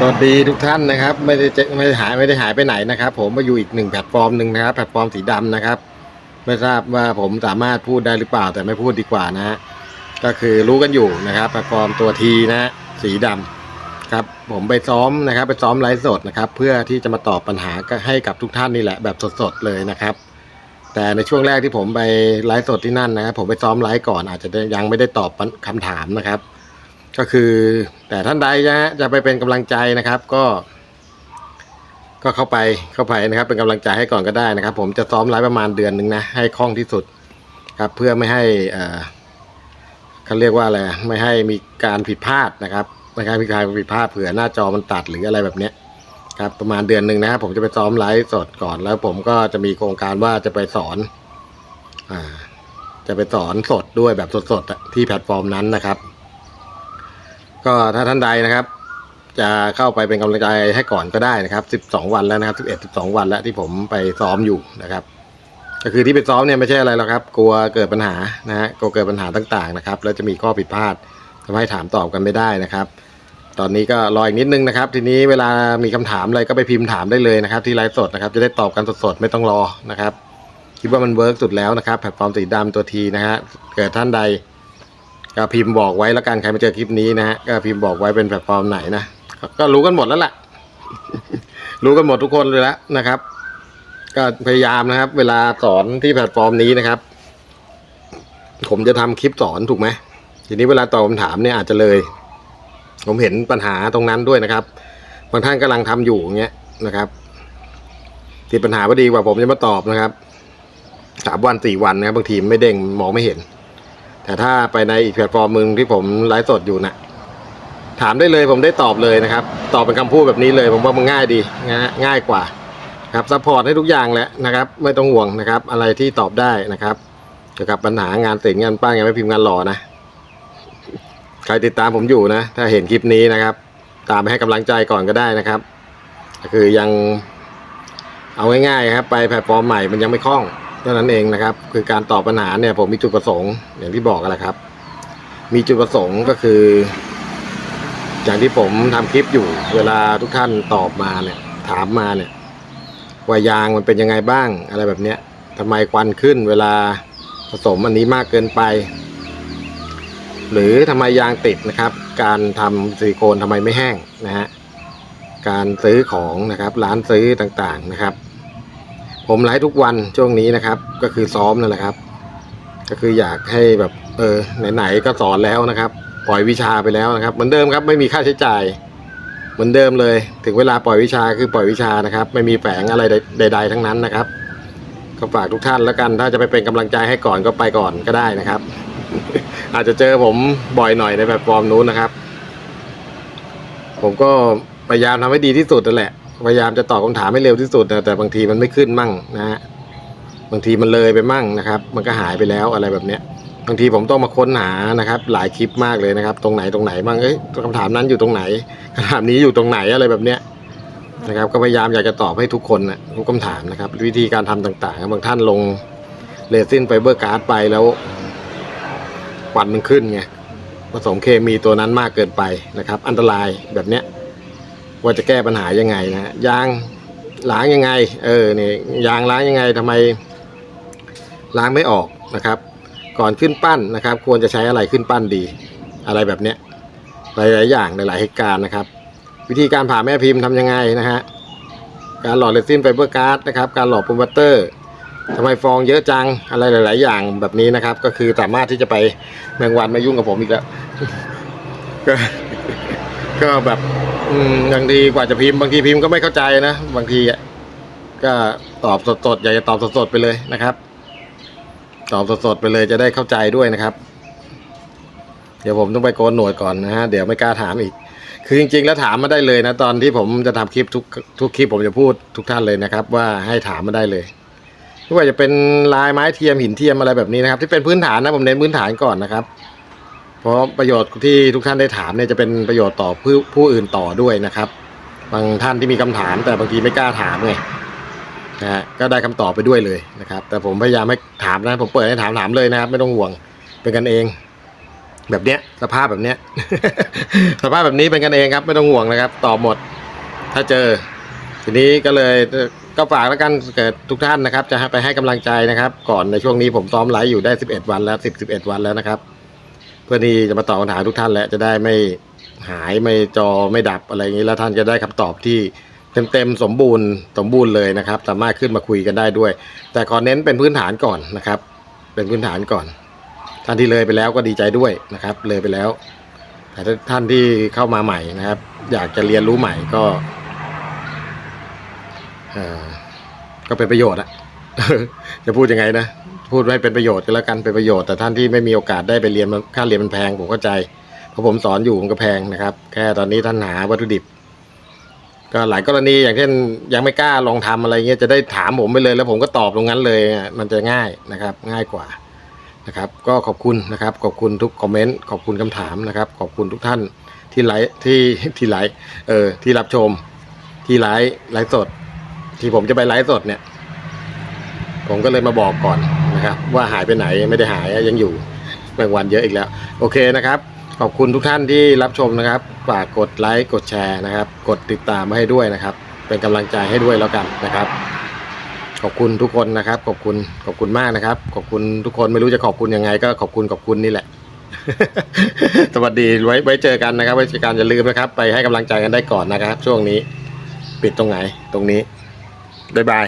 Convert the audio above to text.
สวัสดีทุกท่านนะครับ ไม่ได้เจไม่ได้หายไม่ได้หายไปไหนนะครับ ผมมาอยู่อีกหนึ่งแพลตฟอร์มหนึ่งนะครับแพลตฟอร์มสีดำนะครับ ไม่ทราบว่าผมสามารถพูดได้หรือเปล่าแต่ไม่พูดดีกว่านะฮะก็คือรู้กันอยู่นะครับแพลตฟอร์มตัวทีนะฮะสีดำครับผมไปซ้อมนะครับ ไปซ้อมไลฟ์สดนะครับ เพื่อที่จะมาตอบปัญหาให้กับทุกท่านนี่แหละแบบสดๆเลยนะครับ แต่ในช่วงแรกที่ผมไปไลฟ์สดที่นั่นนะครับ ผมไปซ้อมไลฟ์ก่อนอาจจะยังไม่ได้ตอบคำถามนะครับ ก็คือแต่ท่านใดนะฮะจะไปเป็นกำลังใจนะครับ ก็ ก็เข้าไปเข้าไปนะครับ เป็นกำลังใจให้ก่อนก็ได้นะครับ ผมจะซ้อมไลฟ์ประมาณเดือนหนึ่งนะให้คล่องที่สุดครับ เพื่อไม่ให้เอ่อเขาเรียกว่าอะไรไม่ให้มีการผิดพลาดนะครับไม่ให้มีการผิดพลาดเผื่อหน้าจอมันตัดหรืออะไรแบบเนี้ยครับประมาณเดือนหนึ่งนะครับผมจะไปซ้อมไลฟ์สดก่อนแล้วผมก็จะมีโครงการว่าจะไปสอน อ่า จะไปสอนสดด้วยแบบสดๆที่แพลตฟอร์มนั้นนะครับ ก็ถ้าท่านใดนะครับ จะเข้าไปเป็นกำลังใจให้ก่อนก็ได้นะครับ 12 วันแล้วนะครับ11 12 วันแล้วที่ผมไปซ้อมอยู่นะครับ ก็คือที่ไปซ้อมเนี่ยไม่ใช่อะไรหรอกครับ กลัวเกิดปัญหานะฮะกลัวเกิดปัญหาต่างๆนะครับ แล้วจะมีข้อผิดพลาดทำให้ถามตอบกันไม่ได้นะครับ ตอนนี้ก็รออีกนิดนึงนะครับ ทีนี้เวลามีคำถามอะไรก็ไปพิมพ์ถามได้เลยนะครับ ที่ไลฟ์สดนะครับ จะได้ตอบกันสดๆไม่ต้องรอนะครับคิดว่ามันเวิร์กสุดแล้วนะครับแพลตฟอร์มสีดำตัวทีนะฮะเกิดท่านใด ก็พิมพ์บอกไว้แล้วกันใครมาเจอคลิปนี้นะฮะก็พิมพ์บอกไว้เป็นแพลตฟอร์มไหนนะก็ก็รู้กันหมดแล้วล่ะ รู้กันหมดทุกคนเลยแล้วนะครับ ก็พยายามนะครับ เวลาสอนที่แพลตฟอร์มนี้นะครับ ผมจะทำคลิปสอนถูกไหมทีนี้เวลาตอบคำถามเนี่ยอาจจะเลย ผมเห็นปัญหาตรงนั้นด้วยนะครับบางท่านกำลังทำอยู่อย่างเงี้ยนะครับติดปัญหาพอดีกว่าผมจะมาตอบนะครับสามวันสี่วันนะครับบางทีไม่เด้งมองไม่เห็น แต่ถ้าไปในอีกแพลตฟอร์มหนึ่งที่ผมไลฟ์สดอยู่นะถามได้เลยผมได้ตอบเลยนะครับ ตอบเป็นคำพูดแบบนี้เลย ผมว่ามันง่ายดีนะง่ายกว่า ครับซัพพอร์ตให้ทุกอย่างแหละนะครับ ไม่ต้องห่วงนะครับ อะไรที่ตอบได้นะครับเกี่ยวกับปัญหางานเสร็จงานป้างงานไม่พิมพ์งานหล่อนะใครติดตามผมอยู่นะ ถ้าเห็นคลิปนี้นะครับ ตามไปให้กำลังใจก่อนก็ได้นะครับคือยังเอาง่ายๆครับ ไปแพลตฟอร์มใหม่มันยังไม่คล่อง เท่านั้นเองนะครับ คือการตอบปัญหาเนี่ย ผมมีจุดประสงค์อย่างที่บอกกันแหละครับ มีจุดประสงค์ก็คือ อย่างที่ผมทำคลิปอยู่ เวลาทุกท่านตอบมาเนี่ย ถามมาเนี่ยว่ายางมันเป็นยังไงบ้าง อะไรแบบเนี้ยทำไมควันขึ้น เวลาผสมอันนี้มากเกินไป หรือทำไมยางติดนะครับ การทำซิลิโคนทำไมไม่แห้งนะฮะการซื้อของนะครับ ร้านซื้อต่างๆนะครับ ผมไลฟ์ทุกวันช่วงนี้นะครับ ก็คือซ้อมนั่นแหละครับ ก็คืออยากให้แบบเออไหนๆก็สอนแล้วนะครับ ปล่อยวิชาไปแล้วนะครับ เหมือนเดิมครับไม่มีค่าใช้จ่ายเหมือนเดิมเลย ถึงเวลาปล่อยวิชาคือปล่อยวิชานะครับ ไม่มีแฝงอะไรใด ๆ ทั้งนั้นนะครับ ก็ฝากทุกท่านแล้วกัน ถ้าจะไปเป็นกำลังใจให้ก่อนก็ไปก่อนก็ได้นะครับ อาจจะเจอผมบ่อยหน่อยในแพลตฟอร์มนู้นนะครับ ผมก็พยายามทำให้ดีที่สุดนั่นแหละ พยายามจะตอบคำถามให้เร็วที่สุดนะแต่บางทีมันไม่ขึ้นมั่งนะฮะบางทีมันเลยไปมั่งนะครับ มันก็หายไปแล้วอะไรแบบเนี้ยบางทีผมต้องมาค้นหานะครับ หลายคลิปมากเลยนะครับ ตรงไหนตรงไหนบ้างเอ้ยคำถามนั้นอยู่ตรงไหนคำถามนี้อยู่ตรงไหนอะไรแบบเนี้ยนะครับ ก็พยายามอยากจะตอบให้ทุกคนนะทุกคำถามนะครับ วิธีการทำต่างๆบางท่านลงเรซินไฟเบอร์การ์ดไปแล้วควันมันขึ้นไงผสมเคมีตัวนั้นมากเกินไปนะครับ อันตรายแบบเนี้ย ว่าจะแก้ปัญหายังไงนะยางล้างยังไง เออเนี่ยยางล้างยังไงทำไมล้างไม่ออกนะครับ ก่อนขึ้นปั้นนะครับ ควรจะใช้อะไรขึ้นปั้นดี อะไรแบบเนี้ยหลายๆอย่างหลายๆเหตุการณ์นะครับ วิธีการผ่าแม่พิมพ์ทำยังไงนะฮะการหล่อเรซินไฟเบอร์การ์ดนะครับ การหล่อโปรโมเตอร์ทำไมฟองเยอะจังอะไรหลาย ๆ อย่างแบบนี้นะครับ ก็คือสามารถที่จะไปแมงวันม่ยุ่งกับผมอีกแล้วก็แบบ อืมบางทีกว่าจะพิมพ์บางทีพิมพ์ก็ไม่เข้าใจนะบางทีอะก็ตอบสดๆอยากจะตอบสดๆไปเลยนะครับ ตอบสดๆไปเลยจะได้เข้าใจด้วยนะครับ เดี๋ยวผมต้องไปโกนหนวดก่อนนะฮะเดี๋ยวไม่กล้าถามอีก คือจริงๆแล้วถามมาได้เลยนะ ตอนที่ผมจะทำคลิปทุกทุกคลิปผมจะพูดทุกท่านเลยนะครับ ว่าให้ถามมาได้เลยไม่ว่าจะเป็นลายไม้เทียมหินเทียมอะไรแบบนี้นะครับ ที่เป็นพื้นฐานนะผมเน้นพื้นฐานก่อนนะครับ เพราะประโยชน์ที่ทุกท่านได้ถามเนี่ยจะเป็นประโยชน์ต่อผู้ผู้อื่นต่อด้วยนะครับ บางท่านที่มีคำถาม แต่บางทีไม่กล้าถามไงนะฮะก็ได้คำตอบไปด้วยเลยนะครับ แต่ผมพยายามให้ถามนะผมเปิดให้ถามถามเลยนะครับ ไม่ต้องห่วงเป็นกันเอง แบบเนี้ยสภาพแบบเนี้ย สภาพแบบนี้เป็นกันเองครับ ไม่ต้องห่วงนะครับตอบหมด ถ้าเจอ ทีนี้ก็เลยก็ฝากแล้วกันเกิดทุกท่านนะครับ จะไปให้กำลังใจนะครับ ก่อนในช่วงนี้ผมซ้อมไลฟ์อยู่ได้ 11 วันแล้ว10 11 วันแล้วนะครับ เพื่อที่จะมาตอบคำถามทุกท่านและจะได้ไม่หายไม่จอไม่ดับอะไรอย่างนี้แล้วท่านจะได้คำตอบที่เต็มๆสมบูรณ์สมบูรณ์เลยนะครับ สามารถขึ้นมาคุยกันได้ด้วย แต่ขอเน้นเป็นพื้นฐานก่อนนะครับ เป็นพื้นฐานก่อน ท่านที่เลยไปแล้วก็ดีใจด้วยนะครับ เลยไปแล้ว แต่ถ้าท่านที่เข้ามาใหม่นะครับ อยากจะเรียนรู้ใหม่ก็ก็เป็นประโยชน์อะจะพูดยังไงนะ พูดให้เป็นประโยชน์ก็แล้วกันเป็นประโยชน์แต่ท่านที่ไม่มีโอกาสได้ไปเรียนมันค่าเรียนมันแพงผมเข้าใจเพราะผมสอนอยู่มันก็แพงนะครับ แค่ตอนนี้ท่านหาวัตถุดิบ ก็หลายกรณีอย่างเช่นยังไม่กล้าลองทำอะไรเงี้ยจะได้ถามผมไปเลย แล้วผมก็ตอบตรงนั้นเลยมันจะง่ายนะครับ ง่ายกว่านะครับ ก็ขอบคุณนะครับ ขอบคุณทุกคอมเมนต์ขอบคุณคำถามนะครับ ขอบคุณทุกท่านที่ไลฟ์ที่ที่ไลฟ์เออที่รับชม ที่ไลฟ์ไลฟ์สด ที่ผมจะไปไลฟ์สดเนี่ย ผมก็เลยมาบอกก่อน นะครับว่าหายไปไหนไม่ได้หายยังอยู่แมงวันเยอะอีกแล้ว โอเคนะครับ ขอบคุณทุกท่านที่รับชมนะครับฝากกดไลค์กดแชร์นะครับ กดติดตามมาให้ด้วยนะครับ เป็นกำลังใจให้ด้วยแล้วกันนะครับ ขอบคุณทุกคนนะครับ ขอบคุณขอบคุณมากนะครับ ขอบคุณทุกคนไม่รู้จะขอบคุณยังไง ก็ขอบคุณขอบคุณนี่แหละ สวัสดีไว้ไว้เจอกันนะครับ ไว้เจอกันอย่าลืมนะครับ ไปให้กำลังใจกันได้ก่อนนะครับ ช่วงนี้ ปิดตรงไหนตรงนี้บ๊ายบาย